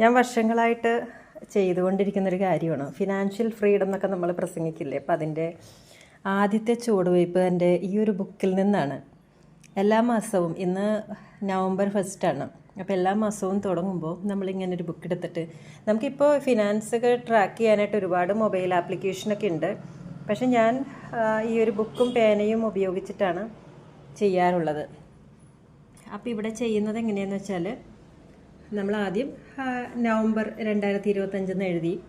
ഞാൻ വർഷങ്ങളായിട്ട് ചെയ്തുകൊണ്ടിരിക്കുന്നൊരു കാര്യമാണ്. ഫിനാൻഷ്യൽ ഫ്രീഡം എന്നൊക്കെ നമ്മൾ പ്രസംഗിക്കില്ലേ? അപ്പം അതിന്റെ ആദ്യത്തെ ചുവടുവയ്പ് എന്റെ ഈ ഒരു ബുക്കിൽ നിന്നാണ്. എല്ലാ മാസവും ഇന്ന് നവംബർ ഫസ്റ്റാണ് അപ്പോൾ എല്ലാ മാസവും തുടങ്ങുമ്പോൾ നമ്മളിങ്ങനെ ഒരു ബുക്ക് എടുത്തിട്ട് നമുക്കിപ്പോൾ ഫിനാൻസ് ഒക്കെ ട്രാക്ക് ചെയ്യാനായിട്ട് ഒരുപാട് മൊബൈൽ ആപ്ലിക്കേഷനൊക്കെ ഉണ്ട്. പക്ഷേ ഞാൻ ഈ ഒരു ബുക്കും പേനയും ഉപയോഗിച്ചിട്ടാണ് ചെയ്യാറുള്ളത്. അപ്പോൾ ഇവിടെ ചെയ്യുന്നത് എങ്ങനെയാണെന്ന് വെച്ചാൽ നമ്മൾ ആദ്യം നവംബർ രണ്ടായിരത്തി ഇരുപത്തഞ്ചെന്ന് എഴുതി.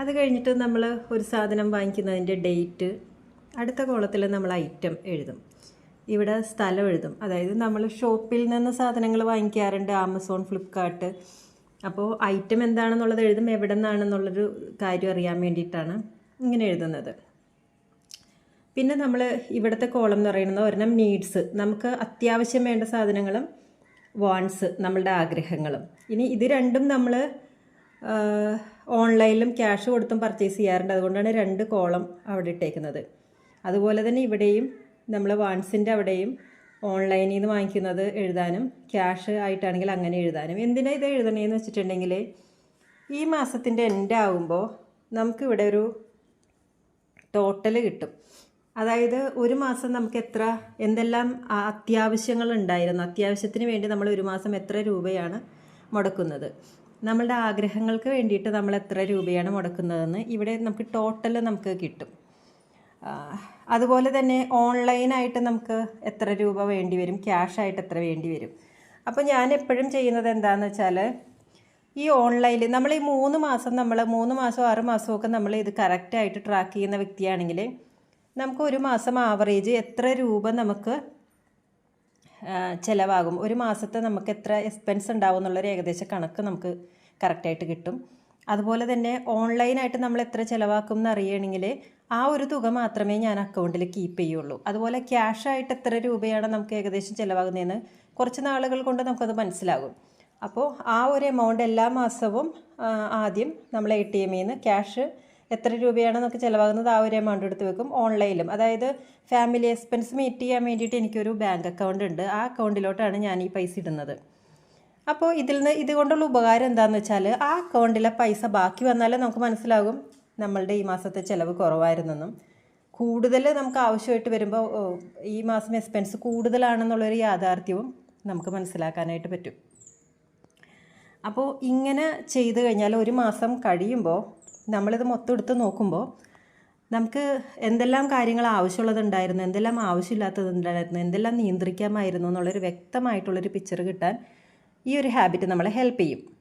അത് കഴിഞ്ഞിട്ട് നമ്മൾ ഒരു സാധനം വാങ്ങിക്കുന്നതിന്റെ ഡേറ്റ് അടുത്ത കോളത്തിൽ നമ്മൾ ഐറ്റം എഴുതും. ഇവിടെ സ്ഥലം എഴുതും. അതായത് നമ്മൾ ഷോപ്പിൽ നിന്ന് സാധനങ്ങൾ വാങ്ങിക്കാറുണ്ട് ആമസോൺ ഫ്ലിപ്കാർട്ട്. അപ്പോൾ ഐറ്റം എന്താണെന്നുള്ളത് എഴുതും എവിടെ നിന്നാണെന്നുള്ളൊരു കാര്യം അറിയാൻ വേണ്ടിയിട്ടാണ് ഇങ്ങനെ എഴുതുന്നത്. പിന്നെ നമ്മൾ ഇവിടുത്തെ കോളം എന്ന് പറയുന്നത് ഒരെണ്ണം നീഡ്സ്. നമുക്ക് അത്യാവശ്യം വേണ്ട സാധനങ്ങളും വാൺസ് നമ്മളുടെ ആഗ്രഹങ്ങളും. ഇനി ഇത് രണ്ടും നമ്മൾ ഓൺലൈനിലും ക്യാഷ് കൊടുത്തും പർച്ചേസ് ചെയ്യാറുണ്ട്. അതുകൊണ്ടാണ് രണ്ട് കോളം അവിടെ ഇട്ടേക്കുന്നത്. അതുപോലെ തന്നെ ഇവിടെയും നമ്മൾ വാൺസിന്റെ അവിടെയും ഓൺലൈനിൽ നിന്ന് വാങ്ങിക്കുന്നത് എഴുതാനും ക്യാഷ് ആയിട്ടാണെങ്കിൽ അങ്ങനെ എഴുതാനും. എന്തിനാണ് ഇത് എഴുതണേന്ന് വെച്ചിട്ടുണ്ടെങ്കിൽ ഈ മാസത്തിന്റെ എൻഡ് ആകുമ്പോൾ നമുക്കിവിടെ ഒരു ടോട്ടൽ കിട്ടും. അതായത് ഒരു മാസം നമുക്ക് എത്ര എന്തെല്ലാം അത്യാവശ്യങ്ങൾ ഉണ്ടായിരുന്നു? അത്യാവശ്യത്തിന് വേണ്ടി നമ്മൾ ഒരു മാസം എത്ര രൂപയാണ് മുടക്കുന്നത്? നമ്മളുടെ ആഗ്രഹങ്ങൾക്ക് വേണ്ടിയിട്ട് നമ്മൾ എത്ര രൂപയാണ് മുടക്കുന്നതെന്ന് ഇവിടെ നമുക്ക് ടോട്ടൽ നമുക്ക് കിട്ടും. അതുപോലെ തന്നെ ഓൺലൈനായിട്ട് നമുക്ക് എത്ര രൂപ വേണ്ടി വരും? ക്യാഷായിട്ട് എത്ര വേണ്ടി വരും? അപ്പോൾ ഞാൻ എപ്പോഴും ചെയ്യുന്നത് എന്താണെന്ന് വെച്ചാൽ ഈ ഓൺലൈനിൽ നമ്മൾ ഈ മൂന്ന് മാസം നമ്മൾ മൂന്ന് മാസം ആറ് മാസമൊക്കെ നമ്മൾ ഇത് കറക്റ്റായിട്ട് ട്രാക്ക് ചെയ്യുന്ന വ്യക്തിയാണെങ്കിൽ നമുക്ക് ഒരു മാസം ആവറേജ് എത്ര രൂപ നമുക്ക് ചിലവാകും? ഒരു മാസത്തെ നമുക്ക് എത്ര എക്സ്പെൻസ് ഉണ്ടാവും എന്നുള്ളൊരു ഏകദേശ കണക്ക് നമുക്ക് കറക്റ്റായിട്ട് കിട്ടും. അതുപോലെ തന്നെ ഓൺലൈനായിട്ട് നമ്മൾ എത്ര ചിലവാക്കും എന്ന് അറിയണമെങ്കിൽ ആ ഒരു തുക മാത്രമേ ഞാൻ അക്കൗണ്ടിൽ കീപ്പ് ചെയ്യുള്ളൂ. അതുപോലെ ക്യാഷായിട്ട് എത്ര രൂപയാണ് നമുക്ക് ഏകദേശം ചിലവാകുന്നതെന്ന് കുറച്ച് നാളുകൾ കൊണ്ട് നമുക്കത് മനസ്സിലാകും. അപ്പോൾ ആ ഒരു എമൗണ്ട് എല്ലാ മാസവും ആദ്യം നമ്മൾ എ ടി എമ്മിൽ നിന്ന് ക്യാഷ് എത്ര രൂപയാണ് നമുക്ക് ചിലവാകുന്നത് ആ ഒരു എമൗണ്ട് എടുത്ത് വെക്കും ഓൺലൈനിലും അതായത് ഫാമിലി എക്സ്പെൻസ് മീറ്റ് ചെയ്യാൻ വേണ്ടിയിട്ട് എനിക്കൊരു ബാങ്ക് അക്കൗണ്ട് ഉണ്ട്. ആ അക്കൗണ്ടിലോട്ടാണ് ഞാൻ ഈ പൈസ ഇടുന്നത്. അപ്പോൾ ഇതിൽ നിന്ന് ഇതുകൊണ്ടുള്ള ഉപകാരം എന്താണെന്ന് വെച്ചാൽ ആ അക്കൗണ്ടിലെ പൈസ ബാക്കി വന്നാലേ നമുക്ക് മനസ്സിലാകും നമ്മളുടെ ഈ മാസത്തെ ചിലവ് കുറവായിരുന്നെന്നും. കൂടുതൽ നമുക്ക് ആവശ്യമായിട്ട് വരുമ്പോൾ ഈ മാസം എക്സ്പെൻസ് കൂടുതലാണെന്നുള്ളൊരു യാഥാർത്ഥ്യവും നമുക്ക് മനസ്സിലാക്കാനായിട്ട് പറ്റും. അപ്പോൾ ഇങ്ങനെ ചെയ്തു കഴിഞ്ഞാൽ ഒരു മാസം കഴിയുമ്പോൾ നമ്മളിത് മൊത്തം എടുത്ത് നോക്കുമ്പോൾ നമുക്ക് എന്തെല്ലാം കാര്യങ്ങൾ ആവശ്യമുള്ളതുണ്ടായിരുന്നു എന്തെല്ലാം ആവശ്യമില്ലാത്തതുണ്ടായിരുന്നു എന്തെല്ലാം നിയന്ത്രിക്കാമായിരുന്നു എന്നുള്ളൊരു വ്യക്തമായിട്ടുള്ളൊരു പിക്ചർ കിട്ടാൻ ഈ ഒരു ഹാബിറ്റ് നമ്മളെ ഹെൽപ്പ് ചെയ്യും.